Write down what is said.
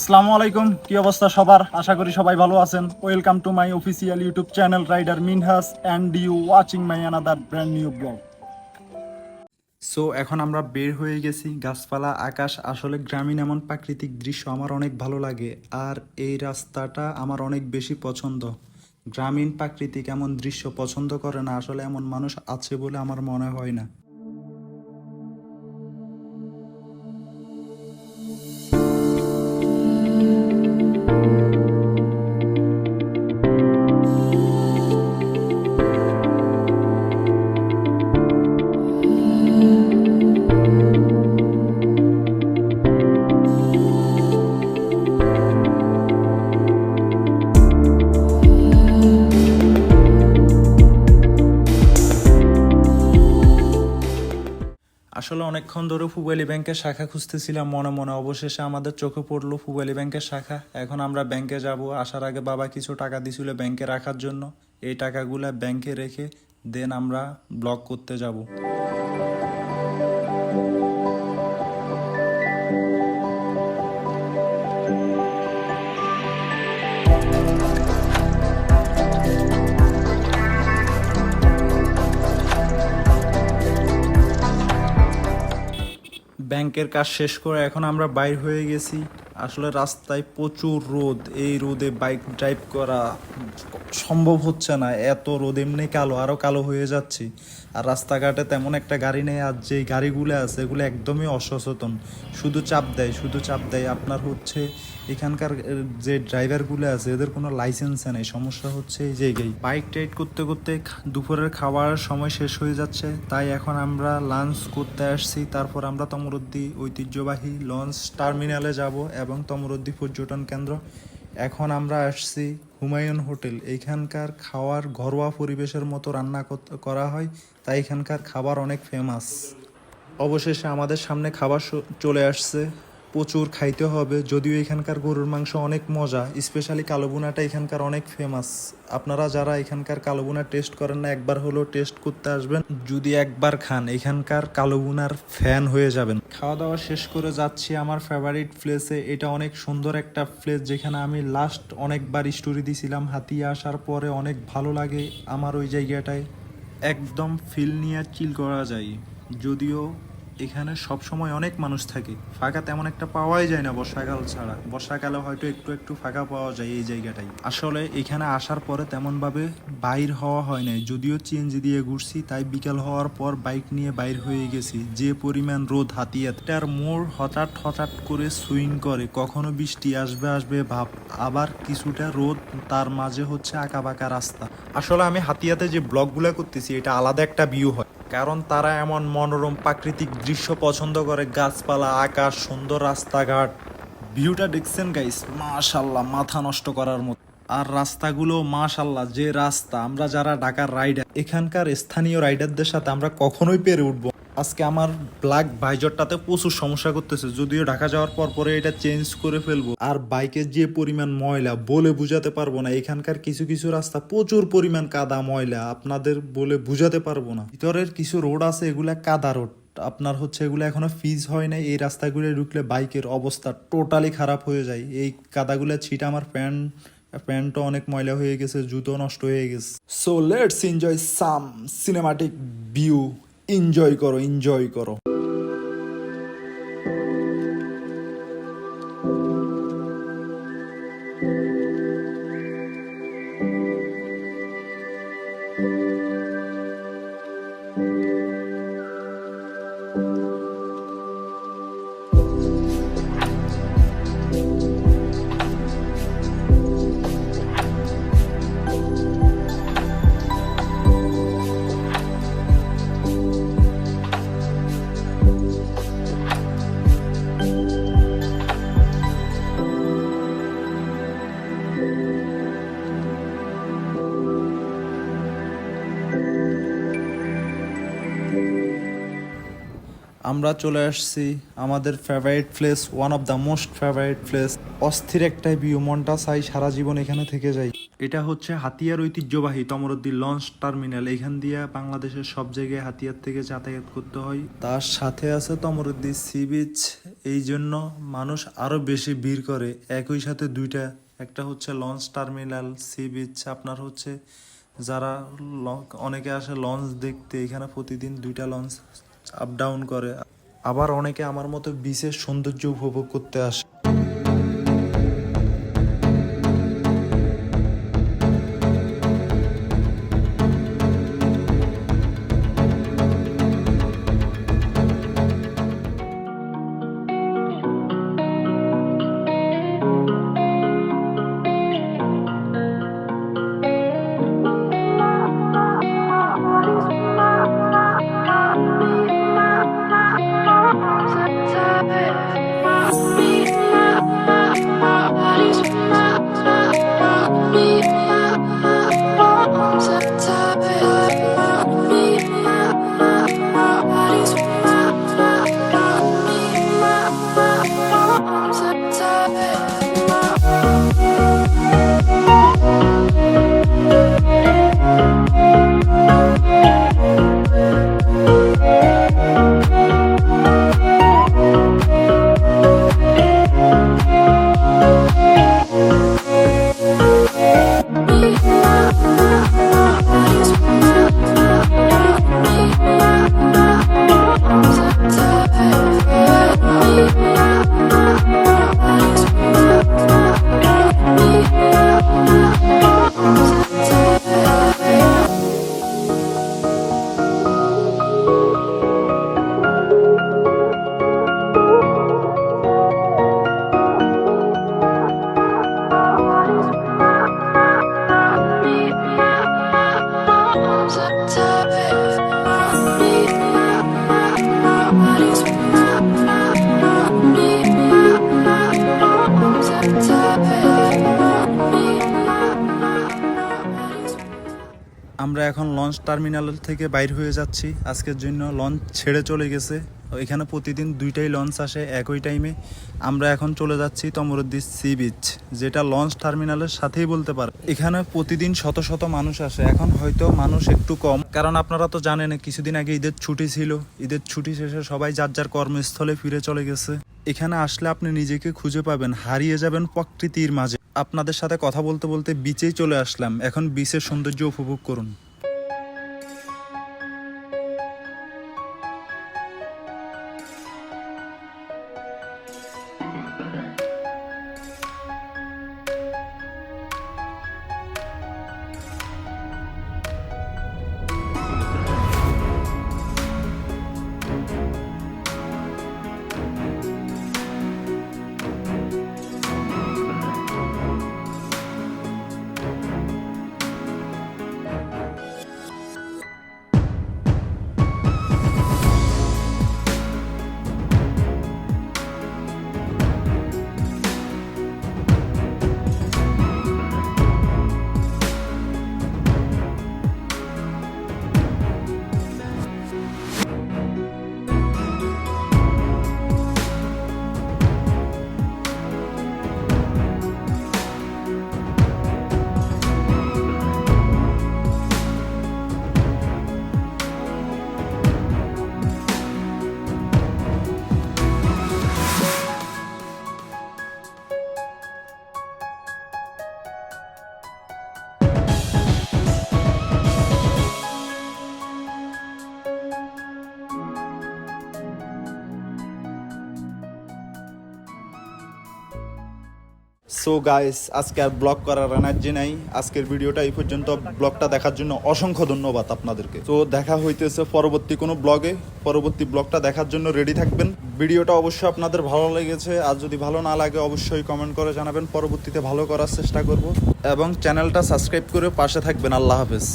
আসসালামু আলাইকুম। কি অবস্থা সবার? আশা করি সবাই ভালো আছেন। Welcome to my official YouTube channel rider Minhas and you watching my another brand new blog so এখন আমরা বের হয়ে গেছি গাছপালা, আকাশ, আসলে গ্রামীণ এমন প্রাকৃতিক দৃশ্য আমার অনেক ভালো লাগে, আর এই রাস্তাটা আমার অনেক বেশি পছন্দ। গ্রামীণ প্রাকৃতিক এমন দৃশ্য পছন্দ করে না, আসলে এমন মানুষ আছে বলে আমার মনে হয় না। আসলে অনেকক্ষণ ধরে ফুবালি ব্যাংকের শাখা খুঁজতেছিলাম, মনে মনে অবশেষে আমাদের চোখে পড়ল ফুবালি ব্যাংকের শাখা। এখন আমরা ব্যাংকে যাব, আসার আগে বাবা কিছু টাকা দিছিল ব্যাংকে রাখার জন্য। এই টাকাগুলো ব্যাংকে রেখে দেন আমরা ব্লক করতে যাব। ব্যাংকের কাজ শেষ করে এখন আমরা বাইর হয়ে গেছি। আসলে রাস্তায় প্রচুর রোদ। এই রোদে বাইক ড্রাইভ করা সম্ভব হচ্ছে না। এত রোদ, এমনি কালো আরও কালো হয়ে যাচ্ছে। আর রাস্তাঘাটে তেমন একটা গাড়ি নেই, আর যেই গাড়িগুলো আছে, এগুলো একদমই অসচেতন। শুধু চাপ দেয়, শুধু চাপ দেয়। আপনার হচ্ছে এখানকার যে ড্রাইভারগুলো আছে, এদের কোনো লাইসেন্স নেই। সমস্যা হচ্ছে এই জায়গায় বাইক টাইড করতে করতে দুপুরের খাওয়ার সময় শেষ হয়ে যাচ্ছে। তাই এখন আমরা লাঞ্চ করতে আসছি। তারপর আমরা তমরুদ্দি ঐতিহ্যবাহী লঞ্চ টার্মিনালে যাব এবং তমরুদ্দি পর্যটন কেন্দ্র। এখন আমরা আসছি হুমায়ুন হোটেল। এইখানকার খাওয়ার ঘরোয়া পরিবেশের মতো রান্না করা হয়। তাই এখানকার খাবার অনেক ফেমাস অবশেষে আমাদের সামনে খাবার চলে আসছে। প্রচুর খাইতে হবে। যদিও এখানকার গরুর মাংস অনেক মজা স্পেশালি কালোবুনাটা এখানকার অনেক ফেমাস আপনারা যারা এখানকার কালোবুনা টেস্ট করেন না, একবার হলেও টেস্ট করতে আসবেন। যদি একবার খান, এখানকার কালোবুনার ফ্যান হয়ে যাবেন। খাওয়া দাওয়া শেষ করে যাচ্ছি আমার ফেভারিট প্লেসে এটা অনেক সুন্দর একটা প্লেস যেখানে আমি লাস্ট অনেকবার স্টোরি দিছিলাম। হাতিয়ে আসার পরে অনেক ভালো লাগে আমার ওই জায়গাটায়। একদম ফিল নিয়ে চিল করা যায়। যদিও এখানে সব সময় অনেক মানুষ থাকে। ফাঁকা তেমন একটা পাওয়াই যায় না বর্ষাকাল ছাড়া। বর্ষাকালে হয়তো একটু একটু ফাঁকা পাওয়া যায় এই জায়গাটাই। আসলে এখানে আসার পরে তেমনভাবে বাইর হওয়া হয় নাই। যদিও চিএনজি দিয়ে ঘুরছি, তাই বিকাল হওয়ার পর বাইক নিয়ে বাইর হয়ে গেছি। যে পরিমাণ রোদ হাতিয়ার মোড় হঠাৎ হঠাৎ করে সুইং করে, কখনো বৃষ্টি আসবে আসবে ভাব, আবার কিছুটা রোদ, তার মাঝে হচ্ছে আঁকা বাঁকা রাস্তা। আসলে আমি হাতিয়াতে যে ব্লগগুলো করতেছি, এটা আলাদা একটা ভিউ হয়। কারণ তারা এমন মনোরম প্রাকৃতিক দৃশ্য পছন্দ করে, গাছপালা, আকাশ, সুন্দর রাস্তাঘাট। ভিউটা দেখছেন গাইস মাশাল্লাহ মাথা নষ্ট করার মতো। আর রাস্তাগুলো মাশাল্লাহ যে রাস্তা। আমরা যারা ঢাকার রাইডার এখানকার স্থানীয় রাইডারদের সাথে আমরা কখনোই পেরে উঠবো আজকে আমার ব্ল্যাক ভাইজরটাতে প্রচুর সমস্যা করতেছে, যদিও ঢাকা যাওয়ার পর পরে এটা চেঞ্জ করে ফেলব। আর বাইকের যে পরিমাণ ময়লা, বলে বুঝাতে পারব না, এখানকার কিছু কিছু রাস্তা প্রচুর পরিমাণ কাদা ময়লা, আপনাদের বলে বুঝাতে পারব না। ভিতরের কিছু রোড আছে, এগুলা কাদা রোড আপনার হচ্ছে এগুলো এখনও ফিজ হয় নাই, এই রাস্তাগুলো ঢুকলে বাইকের অবস্থা টোটালি খারাপ হয়ে যায়। এই কাদাগুলো ছিটা আমার প্যান্ট, প্যান্টও অনেক ময়লা হয়ে গেছে, জুতো নষ্ট হয়ে গেছে। So let's enjoy some cinematic view enjoy করো এনজয় করো আমরা চলে আসছি আমাদের favourite place one of the most favourite place অস্থির একটা ভিউ মনটা চাই সারা জীবন এখানে থেকে যাই। এটা হচ্ছে হাতিয়ার ঐতিহ্যবাহী তমরদ্দি লঞ্চ টার্মিনাল। এখান দিয়ে বাংলাদেশের সব জায়গায় হাতিয়ার থেকে যাতায়াত করতে হয়। তার সাথে আছে তমরদ্দি সি বিচ। এই জন্য মানুষ আরও বেশি ভিড় করে। একই সাথে দুইটা, একটা হচ্ছে লঞ্চ টার্মিনাল, সি বিচ। আপনার হচ্ছে যারা অনেকে আসে লঞ্চ দেখতে, এখানে প্রতিদিন দুইটা লঞ্চ আপ ডাউন করে। আবার অনেকে আমার মতো বিশেষ সৌন্দর্য উপভোগ করতে আসে। আমরা এখন লঞ্চ টার্মিনাল থেকে বাইর হয়ে যাচ্ছি। আজকের জন্য লঞ্চ ছেড়ে চলে গেছে। এখানে প্রতিদিন দুইটাই লঞ্চ আসে একই টাইমে আমরা এখন চলে যাচ্ছি তমরুদ্দি সি বিচ যেটা লঞ্চ টার্মিনালের সাথেই বলতে পারে। এখানে প্রতিদিন শত শত মানুষ আসে। এখন হয়তো মানুষ একটু কম। কারণ আপনারা তো জানেন, কিছুদিন আগে ঈদের ছুটি ছিল। ঈদের ছুটি শেষে সবাই যার যার কর্মস্থলে ফিরে চলে গেছে। এখানে আসলে আপনি নিজেকে খুঁজে পাবেন, হারিয়ে যাবেন প্রকৃতির মাঝে। আপনাদের সাথে কথা বলতে বলতে বিচেই চলে আসলাম। এখন বিচের সৌন্দর্য উপভোগ করুন। সো গাইস আজকে আর ব্লগ করার এনার্জি নাই। আজকের ভিডিওটা এই পর্যন্ত। ব্লগটা দেখার জন্য অসংখ্য ধন্যবাদ আপনাদেরকে। তো দেখা হইতেছে পরবর্তী কোনো ব্লগে পরবর্তী ব্লগটা দেখার জন্য রেডি থাকবেন। ভিডিওটা অবশ্যই আপনাদের ভালো লেগেছে। আর যদি ভালো না লাগে, অবশ্যই কমেন্ট করে জানাবেন। পরবর্তীতে ভালো করার চেষ্টা করব। এবং চ্যানেলটা সাবস্ক্রাইব করে পাশে থাকবেন। আল্লাহ হাফেজ।